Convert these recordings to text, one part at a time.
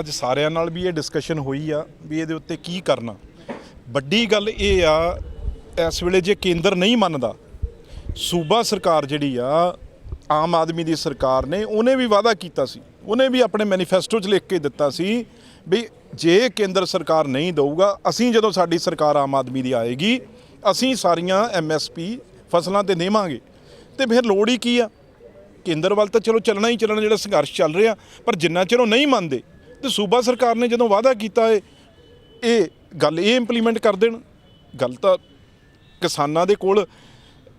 ਅੱਜ ਸਾਰਿਆਂ ਨਾਲ ਵੀ ਇਹ ਡਿਸਕਸ਼ਨ ਹੋਈ ਆ ਵੀ ਇਹਦੇ ਉੱਤੇ ਕੀ ਕਰਨਾ। ਵੱਡੀ ਗੱਲ ਇਹ ਆ, ਇਸ ਵੇਲੇ ਜੇ ਕੇਂਦਰ ਨਹੀਂ ਮੰਨਦਾ, ਸੂਬਾ ਸਰਕਾਰ ਜਿਹੜੀ ਆ, ਆਮ ਆਦਮੀ ਦੀ ਸਰਕਾਰ ਨੇ ਉਹਨੇ ਵੀ ਵਾਅਦਾ ਕੀਤਾ ਸੀ। ਉਹਨੇ ਵੀ ਆਪਣੇ ਮੈਨੀਫੈਸਟੋ 'ਚ ਲਿਖ ਕੇ ਦਿੱਤਾ ਸੀ ਵੀ ਜੇ ਕੇਂਦਰ ਸਰਕਾਰ ਨਹੀਂ ਦਊਗਾ, ਅਸੀਂ ਜਦੋਂ ਸਾਡੀ ਸਰਕਾਰ ਆਮ ਆਦਮੀ ਦੀ ਆਏਗੀ, ਅਸੀਂ ਸਾਰੀਆਂ ਐਮਐਸਪੀ ਫਸਲਾਂ ਤੇ ਦੇਵਾਂਗੇ ਤੇ ਫਿਰ ਲੋੜ ਹੀ ਕੀ ਆ? ਕੇਂਦਰ ਵੱਲ ਤਾਂ ਚਲੋ ਚੱਲਣਾ ਹੀ ਚੱਲਣਾ ਜਿਹੜਾ ਸੰਘਰਸ਼ ਚੱਲ ਰਿਹਾ, ਪਰ ਜਿੰਨਾ ਚਿਰ ਉਹ ਨਹੀਂ ਮੰਨਦੇ ਤੇ ਸੂਬਾ ਸਰਕਾਰ ਨੇ ਜਦੋਂ ਵਾਅਦਾ ਕੀਤਾ ਹੈ ਇਹ ਗੱਲ ਇਹ ਇੰਪਲੀਮੈਂਟ ਕਰ ਦੇਣ। ਗੱਲ ਤਾਂ ਕਿਸਾਨਾਂ ਦੇ ਕੋਲ,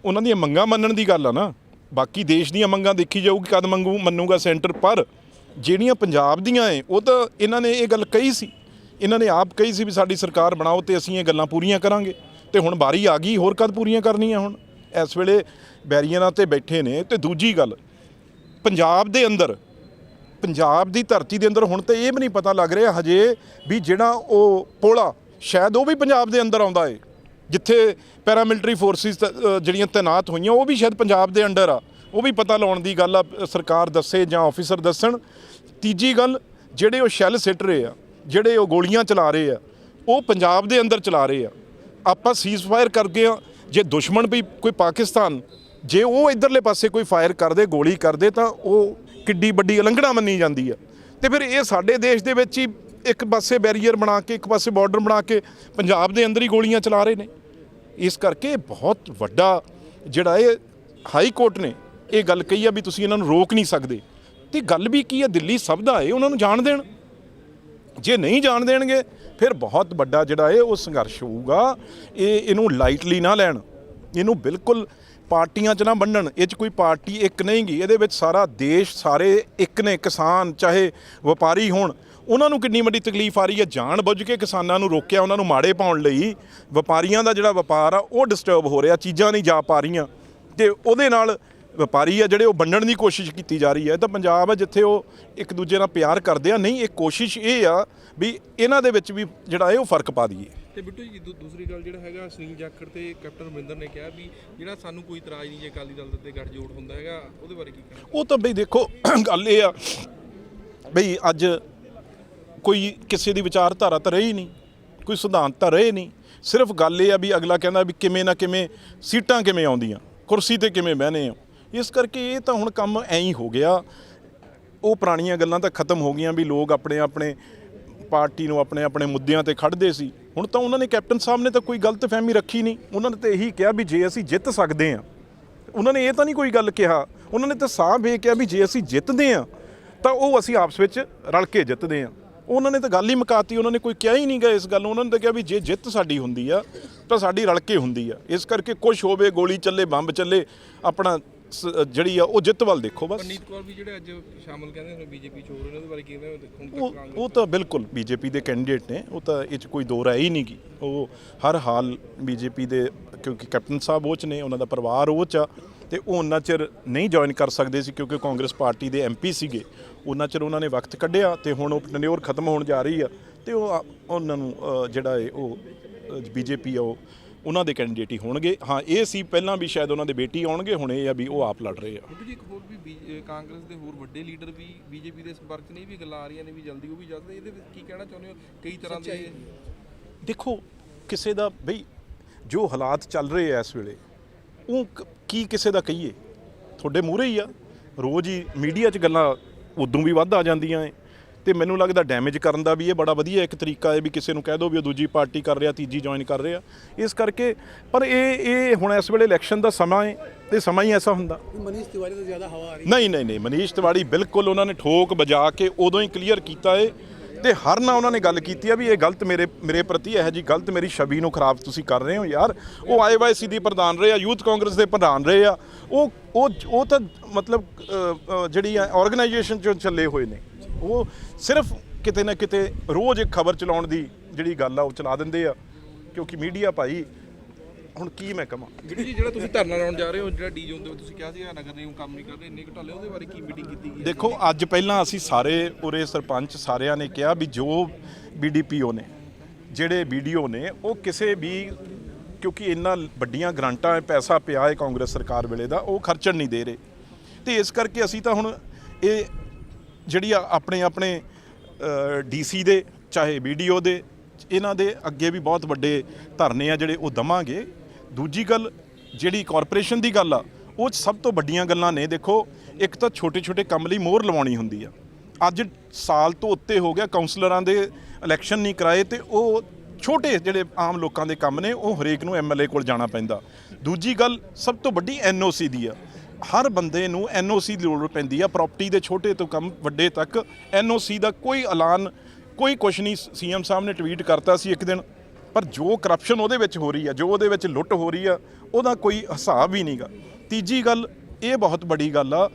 ਉਹਨਾਂ ਦੀਆਂ ਮੰਗਾਂ ਮੰਨਣ ਦੀ ਗੱਲ ਆ ਨਾ। ਬਾਕੀ ਦੇਸ਼ ਦੀਆਂ ਮੰਗਾਂ ਦੇਖੀ ਜਾਊਗੀ, ਕਦ ਮੰਗੂ, ਮੰਨੂਗਾ ਸੈਂਟਰ, ਪਰ ਜਿਹੜੀਆਂ ਪੰਜਾਬ ਦੀਆਂ ਏ, ਉਹ ਤਾਂ ਇਹਨਾਂ ਨੇ ਇਹ ਗੱਲ ਕਹੀ ਸੀ। ਇਹਨਾਂ ਨੇ ਆਪ ਕਹੀ ਸੀ ਵੀ ਸਾਡੀ ਸਰਕਾਰ ਬਣਾਓ ਤੇ ਅਸੀਂ ਇਹ ਗੱਲਾਂ ਪੂਰੀਆਂ ਕਰਾਂਗੇ। ਤੇ ਹੁਣ ਬਾਰੀ ਆ ਗਈ, ਹੋਰ ਕਦ ਪੂਰੀਆਂ ਕਰਨੀਆਂ ਹੁਣ? ਇਸ ਵੇਲੇ ਬੈਰੀਅਰਾਂ ਤੇ ਬੈਠੇ ਨੇ। ਤੇ ਦੂਜੀ ਗੱਲ, ਪੰਜਾਬ ਦੇ ਅੰਦਰ ਪੰਜਾਬ ਦੀ ਧਰਤੀ ਦੇ ਅੰਦਰ ਹੁਣ ਤੇ ਇਹ ਵੀ ਨਹੀਂ ਪਤਾ ਲੱਗ ਰਿਹਾ ਹਜੇ ਵੀ ਜਿਹੜਾ ਉਹ ਪੋਲਾ, ਸ਼ਾਇਦ ਉਹ ਵੀ ਪੰਜਾਬ ਦੇ ਅੰਦਰ ਆਉਂਦਾ ਏ, ਜਿੱਥੇ ਪੈਰਾਮਿਲਟਰੀ ਫੋਰਸਿਸ ਜਿਹੜੀਆਂ ਤਾਇਨਾਤ ਹੋਈਆਂ, ਉਹ ਵੀ ਸ਼ਾਇਦ ਪੰਜਾਬ ਦੇ ਅੰਡਰ ਆ। ਉਹ ਵੀ ਪਤਾ ਲਾਉਣ ਦੀ ਗੱਲ ਆ, ਸਰਕਾਰ ਦੱਸੇ ਜਾਂ ਆਫੀਸਰ ਦੱਸਣ। ਤੀਜੀ ਗੱਲ, ਜਿਹੜੇ ਉਹ ਸ਼ੈੱਲ ਸਿੱਟ ਰਹੇ ਆ, ਜਿਹੜੇ ਉਹ ਗੋਲੀਆਂ ਚਲਾ ਰਹੇ ਆ, ਉਹ ਪੰਜਾਬ ਦੇ ਅੰਦਰ ਚਲਾ ਰਹੇ ਆ। ਆਪਾਂ ਸੀਜ਼ਫਾਇਰ ਕਰ ਗਏ ਆ, ਜੇ ਦੁਸ਼ਮਣ ਵੀ ਕੋਈ ਪਾਕਿਸਤਾਨ, ਜੇ ਉਹ ਇਧਰਲੇ ਪਾਸੇ ਕੋਈ ਫਾਇਰ ਕਰਦੇ, ਗੋਲੀ ਕਰਦੇ, ਤਾਂ ਉਹ ਕਿੱਡੀ ਵੱਡੀ ਉਲੰਘਣਾ ਮੰਨੀ ਜਾਂਦੀ ਆ। ਤੇ ਫਿਰ ਇਹ ਸਾਡੇ ਦੇਸ਼ ਦੇ ਵਿੱਚ ਹੀ ਇੱਕ ਪਾਸੇ ਬੈਰੀਅਰ ਬਣਾ ਕੇ, ਇੱਕ ਪਾਸੇ ਬਾਰਡਰ ਬਣਾ ਕੇ ਪੰਜਾਬ ਦੇ ਅੰਦਰ ਹੀ ਗੋਲੀਆਂ ਚਲਾ ਰਹੇ ਨੇ। ਇਸ ਕਰਕੇ ਬਹੁਤ ਵੱਡਾ ਜਿਹੜਾ ਇਹ ਹਾਈ ਕੋਰਟ ਨੇ ਇਹ ਗੱਲ ਕਹੀ ਆ ਵੀ ਤੁਸੀਂ ਇਹਨਾਂ ਨੂੰ ਰੋਕ ਨਹੀਂ ਸਕਦੇ। ਤੇ ਗੱਲ ਵੀ ਕੀ ਆ, ਦਿੱਲੀ ਸਭ ਦਾ ਏ, ਉਹਨਾਂ ਨੂੰ ਜਾਣ ਦੇਣ। ਜੇ ਨਹੀਂ ਜਾਣ ਦੇਣਗੇ, ਫਿਰ ਬਹੁਤ ਵੱਡਾ ਜਿਹੜਾ ਹੈ ਉਹ ਸੰਘਰਸ਼ ਹੋਊਗਾ। ਇਹ ਇਹਨੂੰ ਲਾਈਟਲੀ ਨਾ ਲੈਣ। ਇਹਨੂੰ ਬਿਲਕੁਲ ਪਾਰਟੀਆਂ 'ਚ ਨਾ ਵੰਡਣ ਇਹ 'ਚ ਕੋਈ ਪਾਰਟੀ ਇੱਕ ਨਹੀਂ ਗੀ, ਇਹਦੇ ਵਿੱਚ ਸਾਰਾ ਦੇਸ਼, ਸਾਰੇ ਇੱਕ ਨੇ ਕਿਸਾਨ, ਚਾਹੇ ਵਪਾਰੀ ਹੋਣ, ਉਹਨਾਂ ਨੂੰ ਕਿੰਨੀ ਵੱਡੀ ਤਕਲੀਫ ਆ ਰਹੀ ਹੈ? ਜਾਣ ਬੁੱਝ ਕੇ ਕਿਸਾਨਾਂ ਨੂੰ ਰੋਕਿਆ, ਉਹਨਾਂ ਨੂੰ ਮਾੜੇ ਪਾਉਣ ਲਈ ਵਪਾਰੀਆਂ ਦਾ ਜਿਹੜਾ ਵਪਾਰ ਆ, ਉਹ ਡਿਸਟਰਬ ਹੋ ਰਿਹਾ, ਚੀਜ਼ਾਂ ਨਹੀਂ ਜਾ ਪਾ ਰਹੀਆਂ। ਤੇ ਉਹਦੇ ਨਾਲ ਵਪਾਰੀ ਆ ਜਿਹੜੇ ਉਹ ਵੰਡਣ ਦੀ ਕੋਸ਼ਿਸ਼ ਕੀਤੀ ਜਾ ਰਹੀ ਹੈ। ਤਾਂ ਪੰਜਾਬ ਆ, ਜਿੱਥੇ ਉਹ ਇੱਕ ਦੂਜੇ ਨਾਲ ਪਿਆਰ ਕਰਦੇ ਆ। ਨਹੀਂ, ਇਹ ਕੋਸ਼ਿਸ਼ ਇਹ ਆ ਵੀ ਇਹਨਾਂ ਦੇ ਵਿੱਚ ਵੀ ਜਿਹੜਾ ਹੈ ਉਹ ਫ਼ਰਕ ਪਾ ਦਈਏ। ਤੇ ਬਿੱਟੂ ਜੀ, ਦੂ- ਦੂਸਰੀ ਗੱਲ ਜਿਹੜਾ ਹੈਗਾ, ਸੁਨੀਲ ਜਾਖੜ ਤੇ ਕੈਪਟਨ ਅਮਰਿੰਦਰ ਨੇ ਕਿਹਾ ਵੀ ਜਿਹੜਾ ਸਾਨੂੰ ਕੋਈ ਇਤਰਾਜ਼ ਨਹੀਂ ਜੇ ਅਕਾਲੀ ਦਲ ਦੇ ਗੱਠਜੋੜ ਹੁੰਦਾ ਹੈਗਾ, ਉਹਦੇ ਬਾਰੇ ਕੀ ਕਹਿਣਾ? ਉਹ ਤਾਂ ਬਈ ਦੇਖੋ, ਗੱਲ ਇਹ ਆ ਬਈ ਅੱਜ ਕੋਈ ਕਿਸੇ ਦੀ ਵਿਚਾਰਧਾਰਾ ਤਾਂ ਰਹੀ ਨਹੀਂ, ਕੋਈ ਸਿਧਾਂਤ ਤਾਂ ਰਹੇ ਨਹੀਂ। ਸਿਰਫ ਗੱਲ ਇਹ ਆ ਵੀ ਅਗਲਾ ਕਹਿੰਦਾ ਵੀ ਕਿਵੇਂ ਨਾ ਕਿਵੇਂ ਸੀਟਾਂ ਕਿਵੇਂ ਆਉਂਦੀਆਂ, ਕੁਰਸੀ ਤੇ ਕਿਵੇਂ ਬਹਿਨੇ ਆ। ਇਸ ਕਰਕੇ ਇਹ ਤਾਂ ਹੁਣ ਕੰਮ ਐਂ ਹੀ ਹੋ ਗਿਆ। ਉਹ ਪੁਰਾਣੀਆਂ ਗੱਲਾਂ ਤਾਂ ਖਤਮ ਹੋ ਗਈਆਂ ਵੀ ਲੋਕ ਆਪਣੇ ਆਪਣੇ ਪਾਰਟੀ ਨੂੰ ਆਪਣੇ ਆਪਣੇ ਮੁੱਦਿਆਂ ਤੇ ਖੜਦੇ ਸੀ। ਹੁਣ ਤਾਂ ਉਹਨਾਂ ਨੇ ਕੈਪਟਨ ਸਾਹਿਬ ਨੇ ਤਾਂ ਕੋਈ ਗਲਤ ਫਹਿਮੀ ਰੱਖੀ ਨਹੀਂ। ਉਹਨਾਂ ਨੇ ਤਾਂ ਇਹੀ ਕਿਹਾ ਵੀ ਜੇ ਅਸੀਂ ਜਿੱਤ ਸਕਦੇ ਹਾਂ, ਉਹਨਾਂ ਨੇ ਇਹ ਤਾਂ ਨਹੀਂ ਕੋਈ ਗੱਲ ਕਿਹਾ। ਉਹਨਾਂ ਨੇ ਤਾਂ ਸਾਫ਼ ਇਹ ਕਿਹਾ ਵੀ ਜੇ ਅਸੀਂ ਜਿੱਤਦੇ ਹਾਂ, ਤਾਂ ਉਹ ਅਸੀਂ ਆਪਸ ਵਿੱਚ ਰਲ ਕੇ ਜਿੱਤਦੇ ਹਾਂ। ਉਹਨਾਂ ਨੇ ਤਾਂ ਗੱਲ ਹੀ ਮੁਕਾਤੀ, ਉਹਨਾਂ ਨੇ ਕੋਈ ਕਿਹਾ ਹੀ ਨਹੀਂ ਗਾ ਇਸ ਗੱਲ ਨੂੰ। ਉਹਨਾਂ ਨੇ ਤਾਂ ਕਿਹਾ ਵੀ ਜੇ ਜਿੱਤ ਸਾਡੀ ਹੁੰਦੀ ਆ, ਤਾਂ ਸਾਡੀ ਰਲ ਕੇ ਹੁੰਦੀ ਆ। ਇਸ ਕਰਕੇ ਕੁਝ ਹੋਵੇ, ਗੋਲੀ ਚੱਲੇ, ਬੰਬ ਚੱਲੇ, ਆਪਣਾ ਸ- ਜਿਹੜੀ ਆ ਉਹ ਜਿੱਤ ਵੱਲ ਦੇਖੋ ਬਸ। ਪਰਨੀਤ ਕੌਰ ਵੀ ਜਿਹੜੇ ਅੱਜ ਸ਼ਾਮਲ ਕਹਿੰਦੇ ਨੇ ਬੀਜੇਪੀ ਚ ਹੋ ਰਹੇ ਨੇ ਉਹਦੇ ਬਾਰੇ ਕੀ ਕਹਿੰਦੇ ਹੁਣ ਤੱਕ ਉਹ ਕਾਂਗਰਸ ਉਹ ਤਾਂ ਬਿਲਕੁਲ ਬੀਜੇਪੀ ਦੇ ਕੈਂਡੀਡੇਟ ਨੇ ਉਹ ਤਾਂ ਇਹ 'ਚ ਕੋਈ ਦੋ ਰਾਏ ਹੀ ਨਹੀਂ ਗੀ। ਉਹ ਹਰ ਹਾਲ ਬੀਜੇਪੀ ਦੇ ਕਿਉਂਕਿ ਕੈਪਟਨ ਸਾਹਿਬ ਉਹ 'ਚ ਨੇ ਉਹਨਾਂ ਦਾ ਪਰਿਵਾਰ ਉਹ 'ਚ ਆ ਤੇ ਉਹ ਉਹਨਾਂ ਚਿਰ ਨਹੀਂ ਜੁਆਇਨ ਕਰ ਸਕਦੇ ਸੀ ਕਿਉਂਕਿ ਕਾਂਗਰਸ ਪਾਰਟੀ ਦੇ ਐਮਪੀ ਸੀਗੇ। ਉਹਨਾਂ ਚਿਰ ਉਹਨਾਂ ਨੇ ਵਕਤ ਕੱਢਿਆ ਤੇ ਹੁਣ ਉਹ ਟਨਿਓਰ ਖਤਮ ਹੋਣ ਜਾ ਰਹੀ ਆ ਤੇ ਉਹ ਆ- ਉਹਨਾਂ ਨੂੰ ਅ, ਜਿਹੜਾ ਹੈ ਉਹ ਬੀਜੇਪੀ ਆ ਉਹ ਉਹਨਾਂ ਦੇ ਕੈਂਡੀਡੇਟ ਹੀ ਹੋਣਗੇ। ਹਾਂ ਇਹ ਸੀ ਪਹਿਲਾਂ ਵੀ ਸ਼ਾਇਦ ਉਹਨਾਂ ਦੇ ਬੇਟੀ ਆਉਣਗੇ ਹੁਣ ਇਹ ਆ ਵੀ ਉਹ ਆਪ ਲੜ ਰਹੇ ਆ। ਜੀ ਇੱਕ ਹੋਰ ਵੀ ਕਾਂਗਰਸ ਦੇ ਹੋਰ ਵੱਡੇ ਲੀਡਰ ਵੀ ਬੀਜੇਪੀ ਦੇ ਸੰਪਰਕ 'ਚ ਨਹੀਂ ਵੀ ਗੱਲਾਂ ਆ ਰਹੀਆਂ ਨੇ ਵੀ ਜਲਦੀ ਉਹ ਵੀ ਜਾਂਦੇ ਇਹਦੇ ਵਿੱਚ ਕੀ ਕਹਿਣਾ ਚਾਹੁੰਦੇ ਹੋ? ਕਈ ਤਰ੍ਹਾਂ ਦੇ ਦੇਖੋ ਕਿਸੇ ਦਾ ਬਈ ਜੋ ਹਾਲਾਤ ਚੱਲ ਰਹੇ ਆ ਇਸ ਵੇਲੇ ਉਹ ਕ- ਕੀ ਕਿਸੇ ਦਾ ਕਹੀਏ? ਤੁਹਾਡੇ ਮੂਹਰੇ ਹੀ ਆ। ਰੋਜ਼ ਹੀ ਮੀਡੀਆ 'ਚ ਗੱਲਾਂ ਉਦੋਂ ਵੀ ਵੱਧ ਆ ਜਾਂਦੀਆਂ ਏ ਤੇ ਮੈਨੂੰ ਲੱਗਦਾ ਡੈਮੇਜ ਕਰਨ ਦਾ ਵੀ ਇਹ ਬੜਾ ਵਧੀਆ ਇੱਕ ਤਰੀਕਾ ਹੈ ਵੀ ਕਿਸੇ ਨੂੰ ਕਹਿ ਦਿਓ ਵੀ ਉਹ ਦੂਜੀ ਪਾਰਟੀ ਕਰ ਰਿਹਾ ਤੀਜੀ ਜੁਆਇਨ ਕਰ ਰਿਹਾ। ਇਸ ਕਰਕੇ ਪਰ ਇਹ ਇਹ ਹੁਣ ਇਸ ਵੇਲੇ ਇਲੈਕਸ਼ਨ ਦਾ ਸਮਾਂ ਹੈ ਤੇ ਸਮਾਂ ਹੀ ਐਸਾ ਹੁੰਦਾ। ਮਨੀਸ਼ ਤਿਵਾਰੀ ਤੋਂ ਜ਼ਿਆਦਾ ਹਵਾ ਆ ਰਹੀ ਨਹੀਂ ਨਹੀਂ ਨਹੀਂ ਮਨੀਸ਼ ਤਿਵਾੜੀ ਬਿਲਕੁਲ ਉਹਨਾਂ ਨੇ ਠੋਕ ਵਜਾ ਕੇ ਉਦੋਂ ਹੀ ਕਲੀਅਰ ਕੀਤਾ ਏ। ਤੇ ਹਰ ਨਾ ਉਹਨਾਂ ਨੇ ਗੱਲ ਕੀਤੀ ਆ ਵੀ ਇਹ ਗਲਤ ਮੇਰੇ ਮੇਰੇ ਪ੍ਰਤੀ ਇਹ ਜੀ ਗਲਤ ਮੇਰੀ ਛਵੀ ਨੂੰ ਖਰਾਬ ਤੁਸੀਂ ਕਰ ਰਹੇ ਹੋ ਯਾਰ। ਉਹ ਆਈਵਾਈਸੀ ਦੀ ਪ੍ਰਧਾਨ ਰਹੇ ਆ ਯੂਥ ਕਾਂਗਰਸ ਦੇ ਪ੍ਰਧਾਨ ਰਹੇ ਆ। ਉਹ ਉਹ ਉਹ ਤਾਂ ਮਤਲਬ ਜਿਹੜੀ ਆ ਆਰਗੇਨਾਈਜੇਸ਼ਨ ਚੋਂ ਚੱਲੇ ਹੋਏ ਨੇ। ਉਹ ਸਿਰਫ ਕਿਤੇ ਨਾ ਕਿਤੇ ਰੋਜ਼ ਇੱਕ ਖਬਰ ਚਲਾਉਣ ਦੀ ਜਿਹੜੀ ਗੱਲ ਆ ਉਹ ਚਲਾ ਦਿੰਦੇ ਆ। ਕਿਉਂਕਿ ਮੀਡੀਆ ਭਾਈ ਹੁਣ ਕੀ ਮੈਂ ਕਹਾਂ? ਬਿੱਟੂ ਜੀ ਜਿਹੜਾ ਤੁਸੀਂ ਧਰਨਾ ਲਾਉਣ ਜਾ ਰਹੇ ਹੋ ਜਿਹੜਾ ਡੀ ਜ਼ੋਨ ਦੇ ਵਿੱਚ ਤੁਸੀਂ ਕਿਹਾ ਸੀ ਨਗਰ ਨਿਗਮ ਕੰਮ ਨਹੀਂ ਕਰ ਰਹੇ ਇੰਨੇ ਘਟਾਲੇ ਉਹਦੇ ਬਾਰੇ ਕੀ ਮੀਟਿੰਗ ਕੀਤੀ ਗਈ ਦੇਖੋ ਅੱਜ ਪਹਿਲਾਂ ਅਸੀਂ ਸਾਰੇ ਉਰੇ ਸਰਪੰਚ ਸਾਰਿਆਂ ਨੇ ਕਿਹਾ ਵੀ ਜੋ ਬੀਡੀਪੀਓ ਨੇ ਜਿਹੜੇ ਵੀਡੀਓ ਨੇ ਉਹ ਕਿਸੇ ਵੀ ਕਿਉਂਕਿ ਇੰਨਾ ਵੱਡੀਆਂ ਗ੍ਰਾਂਟਾਂ ਹੈ ਪੈਸਾ ਪਿਆ ਹੈ ਕਾਂਗਰਸ ਸਰਕਾਰ ਵੇਲੇ ਦਾ ਉਹ ਖਰਚਣ ਨਹੀਂ ਦੇ ਰਹੇ। ਤੇ ਇਸ ਕਰਕੇ ਅਸੀਂ ਤਾਂ ਹੁਣ ਇਹ ਜਿਹੜੀ ਆ ਆਪਣੇ ਆਪਣੇ ਡੀਸੀ ਦੇ, ਚਾਹੇ ਵੀਡੀਓ ਦੇ, ਇਹਨਾਂ ਦੇ ਅੱਗੇ ਵੀ ਬਹੁਤ ਵੱਡੇ ਧਰਨੇ ਆ ਜਿਹੜੇ ਉਹ ਦਵਾਂਗੇ। ਦੂਜੀ ਗੱਲ, ਜਿਹੜੀ ਕਾਰਪੋਰੇਸ਼ਨ ਦੀ ਗੱਲ ਆ, ਉਹ 'ਚ ਸਭ ਤੋਂ ਵੱਡੀਆਂ ਗੱਲਾਂ ਨੇ। ਦੇਖੋ, ਇੱਕ ਤਾਂ ਛੋਟੇ ਛੋਟੇ ਕੰਮ ਲਈ ਮੋਹਰ ਲਵਾਉਣੀ ਹੁੰਦੀ ਆ। ਅੱਜ ਸਾਲ ਤੋਂ ਉੱਤੇ ਹੋ ਗਿਆ ਕਾਉਂਸਲਰਾਂ ਦੇ ਇਲੈਕਸ਼ਨ ਨਹੀਂ ਕਰਾਏ ਤੇ ਉਹ ਛੋਟੇ ਜਿਹੜੇ ਆਮ ਲੋਕਾਂ ਦੇ ਕੰਮ ਨੇ, ਉਹ ਹਰੇਕ ਨੂੰ ਐਮਐਲਏ ਕੋਲ ਜਾਣਾ ਪੈਂਦਾ। ਦੂਜੀ ਗੱਲ, ਸਭ ਤੋਂ ਵੱਡੀ ਐਨਓਸੀ ਦੀ ਆ। ਹਰ ਬੰਦੇ ਨੂੰ ਐਨਓਸੀ ਦੀ ਲੋੜ ਪੈਂਦੀ ਆ ਪ੍ਰਾਪਰਟੀ ਦੇ ਛੋਟੇ ਤੋਂ ਕੰਮ, ਵੱਡੇ ਤੱਕ ਐਨਓਸੀ ਦਾ ਕੋਈ ਐਲਾਨ, ਕੋਈ ਕੁਛ ਨਹੀਂ ਸੀਐਮ ਸਾਹਿਬ ਨੇ ਟਵੀਟ ਕਰਤਾ ਸੀ ਇੱਕ ਦਿਨ। ਪਰ ਜੋ ਕਰਪਸ਼ਨ ਉਹਦੇ ਵਿੱਚ ਹੋ ਰਹੀ ਆ, ਜੋ ਉਹਦੇ ਵਿੱਚ ਲੁੱਟ ਹੋ ਰਹੀ ਆ, ਉਹਦਾ ਕੋਈ ਹਿਸਾਬ ਹੀ ਨਹੀਂਗਾ। ਤੀਜੀ ਗੱਲ, ਇਹ ਬਹੁਤ ਵੱਡੀ ਗੱਲ ਆ,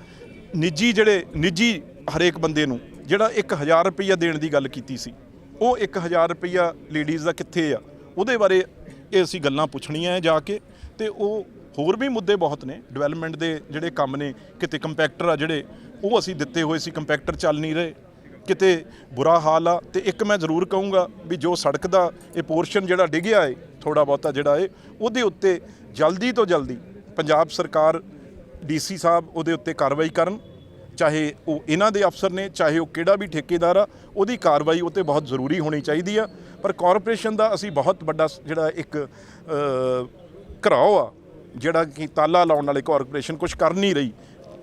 ਨਿੱਜੀ ਜਿਹੜੇ, ਨਿੱਜੀ ਹਰੇਕ ਬੰਦੇ ਨੂੰ, ਜਿਹੜਾ 1000 ਰੁਪਈਆ ਦੇਣ ਦੀ ਗੱਲ ਕੀਤੀ ਸੀ, ਉਹ 1000 ਰੁਪਈਆ ਲੇਡੀਜ਼ ਦਾ ਕਿੱਥੇ ਆ? ਉਹਦੇ ਬਾਰੇ ਇਹ ਅਸੀਂ ਗੱਲਾਂ ਪੁੱਛਣੀਆਂ ਹੈ ਜਾ ਕੇ, ਤੇ ਉਹ ਹੋਰ ਵੀ ਮੁੱਦੇ ਬਹੁਤ ਨੇ। ਡਿਵੈਲਪਮੈਂਟ ਦੇ ਜਿਹੜੇ ਕੰਮ ਨੇ, ਕਿਤੇ ਕੰਪੈਕਟਰ ਆ ਜਿਹੜੇ, ਉਹ ਅਸੀਂ ਦਿੱਤੇ ਹੋਏ ਸੀ। ਕੰਪੈਕਟਰ ਚੱਲ ਨਹੀਂ ਰਹੇ। ਕਿਤੇ ਬੁਰਾ ਹਾਲ ਆ। ਤੇ ਇੱਕ ਮੈਂ ਜ਼ਰੂਰ ਕਹੂੰਗਾ ਵੀ ਜੋ ਸੜਕ ਦਾ ਇਹ ਪੋਰਸ਼ਨ ਜਿਹੜਾ ਡਿੱਗਿਆ ਏ ਥੋੜਾ ਬਹੁਤਾ ਜਿਹੜਾ ਏ, ਉਹਦੇ ਉੱਤੇ ਜਲਦੀ ਤੋਂ ਜਲਦੀ ਪੰਜਾਬ ਸਰਕਾਰ ਡੀਸੀ ਸਾਹਿਬ ਉਹਦੇ ਉੱਤੇ ਕਾਰਵਾਈ ਕਰਨ। ਚਾਹੇ ਉਹ ਇਹਨਾਂ ਦੇ ਅਫਸਰ ਨੇ, ਚਾਹੇ ਉਹ ਕਿਹੜਾ ਵੀ ਠੇਕੇਦਾਰ ਆ, ਉਹਦੀ ਕਾਰਵਾਈ ਉਹ 'ਤੇ ਬਹੁਤ ਜ਼ਰੂਰੀ ਹੋਣੀ ਚਾਹੀਦੀ ਆ। ਪਰ ਕਾਰਪੋਰੇਸ਼ਨ ਦਾ ਅਸੀਂ ਬਹੁਤ ਵੱਡਾ ਜਿਹੜਾ ਇੱਕ ਘਰਾਓ ਆ। ਜਿਹੜਾ ਕਿ ਤਾਲਾ ਲਾਉਣ ਵਾਲੇ ਕਾਰਪੋਰੇਸ਼ਨ ਕੁਝ ਕਰ ਨਹੀਂ ਰਹੀ।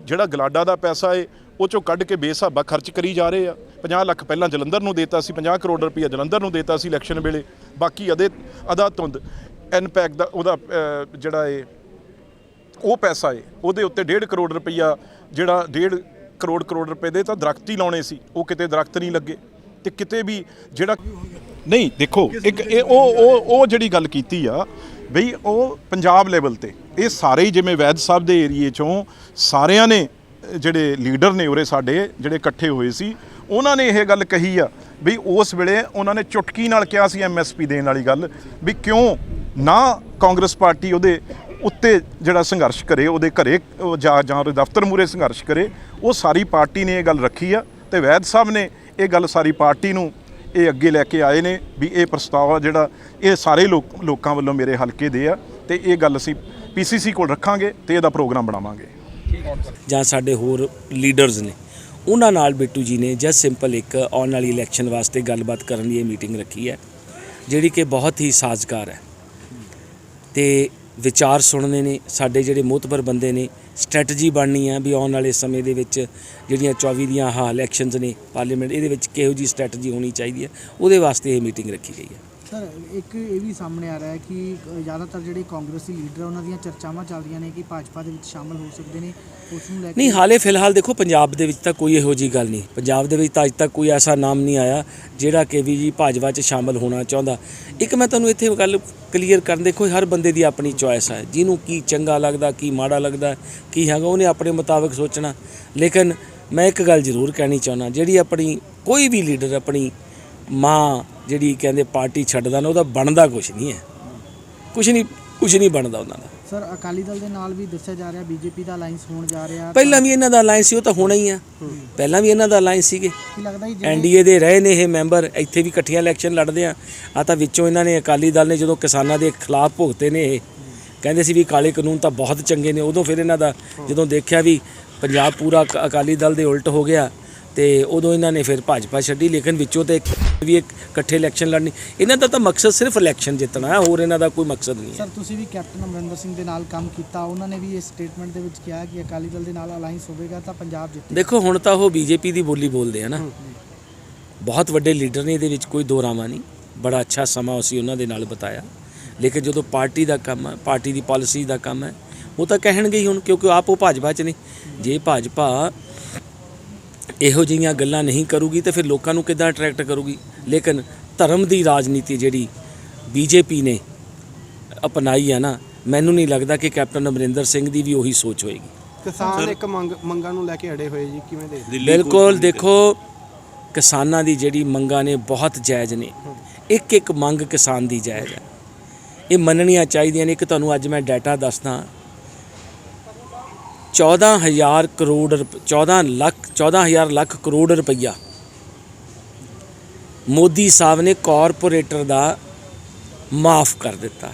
ਜਿਹੜਾ ਗਲਾਡਾ ਦਾ ਪੈਸਾ ਏ, ਉਹ ਚੋਂ ਕੱਢ ਕੇ ਬੇਸਾਬਾ ਖਰਚ ਕਰੀ ਜਾ ਰਹੇ ਆ। 50 ਲੱਖ ਪਹਿਲਾਂ ਜਲੰਧਰ ਨੂੰ ਦੇਤਾ ਸੀ 50 ਕਰੋੜ ਰੁਪਈਆ ਜਲੰਧਰ ਨੂੰ ਦੇਤਾ ਸੀ ਇਲੈਕਸ਼ਨ ਵੇਲੇ। ਬਾਕੀ ਅਦੇ, ਅਦਾ ਤੁੰਦ ਐਨਪੈਕ ਦਾ ਉਹਦਾ ਜਿਹੜਾ ਏ, ਉਹ ਪੈਸਾ ਏ, ਉਹਦੇ ਉੱਤੇ 1.5 ਕਰੋੜ ਰੁਪਈਆ ਜਿਹੜਾ 1.5 ਕਰੋੜ ਕਰੋੜ ਰੁਪਏ ਦੇ ਤਾਂ ਦਰਖਤ ਹੀ ਲਾਉਣੇ ਸੀ। ਉਹ ਕਿਤੇ ਦਰਖਤ ਨਹੀਂ ਲੱਗੇ। ਤੇ ਕਿਤੇ ਵੀ ਜਿਹੜਾ, ਨਹੀਂ, ਦੇਖੋ, ਇੱਕ ਇਹ ਉਹ ਉਹ ਜਿਹੜੀ ਗੱਲ ਕੀਤੀ ਆ, ਬਈ ਉਹ ਪੰਜਾਬ ਲੈਵਲ ਤੇ ਇਹ ਸਾਰੇ ਹੀ ਜਿਵੇਂ ਵੈਦ ਸਾਹਿਬ ਦੇ ਏਰੀਏ ਚੋਂ ਸਾਰਿਆਂ ਨੇ ਜਿਹੜੇ ਲੀਡਰ ਨੇ ਉਰੇ ਸਾਡੇ, ਜਿਹੜੇ ਇਕੱਠੇ ਹੋਏ ਸੀ, ਉਹਨਾਂ ਨੇ ਇਹ ਗੱਲ ਕਹੀ ਆ ਵੀ ਉਸ ਵੇਲੇ ਉਹਨਾਂ ਨੇ ਚੁਟਕੀ ਨਾਲ ਕਿਹਾ ਸੀ ਐਮਐਸਪੀ ਦੇਣ ਵਾਲੀ ਗੱਲ ਵੀ ਕਿਉਂ ਨਾ ਕਾਂਗਰਸ ਪਾਰਟੀ ਉਹਦੇ ਉੱਤੇ ਜਿਹੜਾ ਸੰਘਰਸ਼ ਕਰੇ, ਉਹਦੇ ਘਰੇ ਜਾ, ਜਾਂ ਉਹਦੇ ਦਫ਼ਤਰ ਮੂਰੇ ਸੰਘਰਸ਼ ਕਰੇ, ਉਹ ਸਾਰੀ ਪਾਰਟੀ ਨੇ ਇਹ ਗੱਲ ਰੱਖੀ ਆ ਤੇ ਵੈਦ ਸਾਹਿਬ ਨੇ ਇਹ ਗੱਲ ਸਾਰੀ ਪਾਰਟੀ ਨੂੰ ਇਹ ਅੱਗੇ ਲੈ ਕੇ ਆਏ ਨੇ ਵੀ ਇਹ ਪ੍ਰਸਤਾਵ ਆ ਜਿਹੜਾ ਇਹ ਸਾਰੇ ਲੋਕਾਂ ਵੱਲੋਂ ਮੇਰੇ ਹਲਕੇ ਦੇ ਆ ਤੇ ਇਹ ਗੱਲ ਅਸੀਂ ਪੀਸੀਸੀ ਕੋਲ ਰੱਖਾਂਗੇ ਤੇ ਇਹਦਾ ਪ੍ਰੋਗਰਾਮ ਬਣਾਵਾਂਗੇ। ਜਾਂ ਸਾਡੇ ਹੋਰ ਲੀਡਰਸ ਨੇ। ਉਹਨਾਂ ਨਾਲ ਬਿੱਟੂ ਜੀ ਨੇ ਜਸਟ ਸਿੰਪਲ ਇੱਕ ਆਉਣ ਵਾਲੀ ਇਲੈਕਸ਼ਨ ਵਾਸਤੇ ਗੱਲਬਾਤ ਕਰਨ ਦੀ ਇਹ ਮੀਟਿੰਗ ਰੱਖੀ ਹੈ, ਜਿਹੜੀ ਕਿ ਬਹੁਤ ਹੀ ਸਾਜ਼ਗਾਰ ਹੈ। ਤੇ ਵਿਚਾਰ ਸੁਣਨੇ ਨੇ, ਸਾਡੇ ਜਿਹੜੇ ਮੋਤਬਰ ਬੰਦੇ ਨੇ, ਸਟ੍ਰੈਟਜੀ ਬਣਨੀ ਆ ਵੀ ਆਉਣ ਵਾਲੇ ਸਮੇਂ ਦੇ ਵਿੱਚ ਜਿਹੜੀਆਂ 24 ਦੀਆਂ ਆਹ ਇਲੈਕਸ਼ਨਸ ਨੇ, ਪਾਰਲੀਮੈਂਟ, ਇਹਦੇ ਵਿੱਚ ਕਿਹੋ ਜੀ ਸਟ੍ਰੈਟਜੀ ਹੋਣੀ ਚਾਹੀਦੀ ਹੈ, ਉਹਦੇ ਵਾਸਤੇ ਇਹ ਮੀਟਿੰਗ ਰੱਖੀ ਗਈ ਹੈ। ਸਰ, ਇੱਕ ਇਹ ਵੀ ਸਾਹਮਣੇ ਆ ਰਿਹਾ ਹੈ ਕਿ ਜ਼ਿਆਦਾਤਰ ਜਿਹੜੇ ਕਾਂਗਰਸੀ ਲੀਡਰ ਉਹਨਾਂ ਦੀਆਂ ਚਰਚਾਵਾਂ ਚੱਲ ਰਹੀਆਂ ਨੇ ਕਿ ਭਾਜਪਾ ਦੇ ਵਿੱਚ ਸ਼ਾਮਲ ਹੋ ਸਕਦੇ ਨੇ। ਉਸ ਨੂੰ ਲੈ ਕੇ ਨਹੀਂ, ਹਾਲੇ ਫਿਲਹਾਲ ਦੇਖੋ, ਪੰਜਾਬ ਦੇ ਵਿੱਚ ਤਾਂ ਕੋਈ ਇਹੋ ਜੀ ਗੱਲ ਨਹੀਂ। ਪੰਜਾਬ ਦੇ ਵਿੱਚ ਤਾਂ ਅੱਜ ਤੱਕ ਕੋਈ ਐਸਾ ਨਾਮ ਨਹੀਂ ਆਇਆ, ਜਿਹੜਾ ਕਿ ਵੀ ਜੀ ਭਾਜਪਾ 'ਚ ਸ਼ਾਮਲ ਹੋਣਾ ਚਾਹੁੰਦਾ। ਇੱਕ ਮੈਂ ਤੁਹਾਨੂੰ ਇੱਥੇ ਗੱਲ ਕਲੀਅਰ ਕਰਨ ਦੇਖੋ, ਹਰ ਬੰਦੇ ਦੀ ਆਪਣੀ ਚੋਇਸ ਹੈ ਜਿਹਨੂੰ ਕੀ ਚੰਗਾ ਲੱਗਦਾ, ਕੀ ਮਾੜਾ ਲੱਗਦਾ, ਕੀ ਹੈਗਾ, ਉਹਨੇ ਆਪਣੇ ਮੁਤਾਬਕ ਸੋਚਣਾ। ਲੇਕਿਨ ਮੈਂ ਇੱਕ ਗੱਲ ਜ਼ਰੂਰ ਕਹਿਣੀ ਚਾਹੁੰਦਾ, ਜਿਹੜੀ ਆਪਣੀ ਕੋਈ ਵੀ ਲੀਡਰ, ਆਪਣੀ ਮਾਂ ਜਿਹੜੀ ਕਹਿੰਦੇ ਪਾਰਟੀ ਛੱਡਦਾ ਨਾ ਉਹਦਾ ਬਣਦਾ ਕੁਝ ਨਹੀਂ ਹੈ। ਕੁਝ ਨਹੀਂ ਕੁਝ ਨਹੀਂ ਬਣਦਾ ਉਹਨਾਂ ਦਾ। ਸਰ ਅਕਾਲੀ ਦਲ ਦੇ ਨਾਲ ਵੀ ਦੱਸਿਆ ਜਾ ਰਿਹਾ ਬੀਜੇਪੀ ਦਾ ਅਲਾਈਅੰਸ ਹੋਣ ਜਾ ਰਿਹਾ। ਪਹਿਲਾਂ ਵੀ ਇਹਨਾਂ ਦਾ ਅਲਾਈਅੰਸ ਸੀ ਉਹ ਤਾਂ ਹੋਣਾ ਹੀ ਆ। ਪਹਿਲਾਂ ਵੀ ਇਹਨਾਂ ਦਾ ਅਲਾਈਅੰਸ ਸੀਗੇ। ਕੀ ਲੱਗਦਾ ਜੀ ਐਨਡੀਏ ਦੇ ਰਹੇ ਨੇ ਇਹ ਮੈਂਬਰ ਇੱਥੇ ਵੀ ਇਕੱਠੀਆਂ ਇਲੈਕਸ਼ਨ ਲੜਦੇ ਆ। ਆ ਤਾਂ ਵਿੱਚੋਂ ਇਹਨਾਂ ਨੇ ਅਕਾਲੀ ਦਲ ਨੇ ਜਦੋਂ ਕਿਸਾਨਾਂ ਦੇ ਖਿਲਾਫ ਭੁਗਤੇ ਨੇ ਇਹ ਕਹਿੰਦੇ ਸੀ ਵੀ ਕਾਲੇ ਕਾਨੂੰਨ ਤਾਂ ਬਹੁਤ ਚੰਗੇ ਨੇ। ਉਦੋਂ ਫਿਰ ਇਹਨਾਂ ਦਾ ਜਦੋਂ ਦੇਖਿਆ ਵੀ ਪੰਜਾਬ ਪੂਰਾ ਅਕ- ਅਕਾਲੀ ਦਲ ਦੇ ਉਲਟ ਹੋ ਗਿਆ ਤੇ ਉਦੋਂ ਇਹਨਾਂ ਨੇ ਫਿਰ ਭਾਜਪਾ ਛੱਡੀ ਲੇਕਿਨ ਵਿੱਚੋਂ ਤੇ ਵੀ ਇੱਕ ਇਕੱਠੇ ਇਲੈਕਸ਼ਨ ਲੜਨੀ। ਇਹਨਾਂ ਦਾ ਤਾਂ ਮਕਸਦ ਸਿਰਫ ਇਲੈਕਸ਼ਨ ਜਿੱਤਣਾ ਹੈ ਹੋਰ ਇਹਨਾਂ ਦਾ ਕੋਈ ਮਕਸਦ ਨਹੀਂ ਹੈ। ਸਰ ਤੁਸੀਂ ਵੀ ਕੈਪਟਨ ਅਮਰਿੰਦਰ ਸਿੰਘ ਦੇ ਨਾਲ ਕੰਮ ਕੀਤਾ। ਉਹਨਾਂ ਨੇ ਵੀ ਇਸ ਸਟੇਟਮੈਂਟ ਦੇ ਵਿੱਚ ਕਿਹਾ ਕਿ ਅਕਾਲੀ ਦਲ ਦੇ ਨਾਲ ਅਲਾਈਅੰਸ ਹੋਵੇਗਾ ਤਾਂ ਪੰਜਾਬ ਜਿੱਤੇ ਦੇਖੋ ਹੁਣ ਤਾਂ ਉਹ ਬੀਜੇਪੀ ਦੀ ਬੋਲੀ ਬੋਲਦੇ ਆ ਨਾ। ਬਹੁਤ ਵੱਡੇ ਲੀਡਰ ਨੇ ਇਹਦੇ ਵਿੱਚ ਕੋਈ ਦੋ ਰਾਵਾਂ ਨਹੀਂ। ਬੜਾ ਅੱਛਾ ਸਮਾਂ ਅਸੀਂ ਉਹਨਾਂ ਦੇ ਨਾਲ ਬਤਾਇਆ। ਲੇਕਿਨ ਜਦੋਂ ਪਾਰਟੀ ਦਾ ਕੰਮ ਹੈ ਪਾਰਟੀ ਦੀ ਪਾਲਿਸੀ ਦਾ ਕੰਮ ਹੈ ਉਹ ਤਾਂ ਕਹਿਣਗੇ ਹੀ ਹੁਣ ਕਿਉਂਕਿ ਆਪ ਉਹ ਭਾਜਪਾ 'ਚ ਨੇ। ਜੇ ਭਾਜਪਾ ਇਹੋ ਜਿਹੀਆਂ ਗੱਲਾਂ ਨਹੀਂ ਕਰੂਗੀ ਤੇ ਫਿਰ ਲੋਕਾਂ ਨੂੰ ਕਿੱਦਾਂ ਅਟਰੈਕਟ ਕਰੂਗੀ? ਲੇਕਿਨ ਧਰਮ ਦੀ ਰਾਜਨੀਤੀ ਜਿਹੜੀ ਬੀਜੇਪੀ ਨੇ ਅਪਣਾਈ ਹੈ ਨਾ ਮੈਨੂੰ ਨਹੀਂ ਲੱਗਦਾ ਕਿ ਕੈਪਟਨ ਅਮਰਿੰਦਰ ਸਿੰਘ ਦੀ ਵੀ ਉਹੀ ਸੋਚ ਹੋਏਗੀ। ਕਿਸਾਨ ਇੱਕ ਮੰਗ ਮੰਗਾਂ ਨੂੰ ਲੈ ਕੇ ਅੜੇ ਹੋਏ ਜੀ ਕਿਵੇਂ ਦੇ ਬਿਲਕੁਲ ਦੇਖੋ ਕਿਸਾਨਾਂ ਦੀ ਜਿਹੜੀ ਮੰਗਾਂ ਨੇ ਬਹੁਤ ਜਾਇਜ਼ ਨੇ। ਇੱਕ ਇੱਕ ਮੰਗ ਕਿਸਾਨ ਦੀ ਜਾਇਜ਼ ਹੈ। ਇਹ ਮੰਨਣੀਆਂ ਚਾਹੀਦੀਆਂ ਨੇ। ਇੱਕ ਤੁਹਾਨੂੰ ਅੱਜ ਮੈਂ ਡਾਟਾ ਦੱਸਦਾ। 14000 ਕਰੋੜ ਰੁਪ- 14 ਲੱਖ 14000 ਲੱਖ ਕਰੋੜ ਰੁਪਈਆ। ਮੋਦੀ ਸਾਹਿਬ ਨੇ ਕਾਰਪੋਰੇਟਰ ਦਾ ਮਾਫ ਕਰ ਦਿੱਤਾ।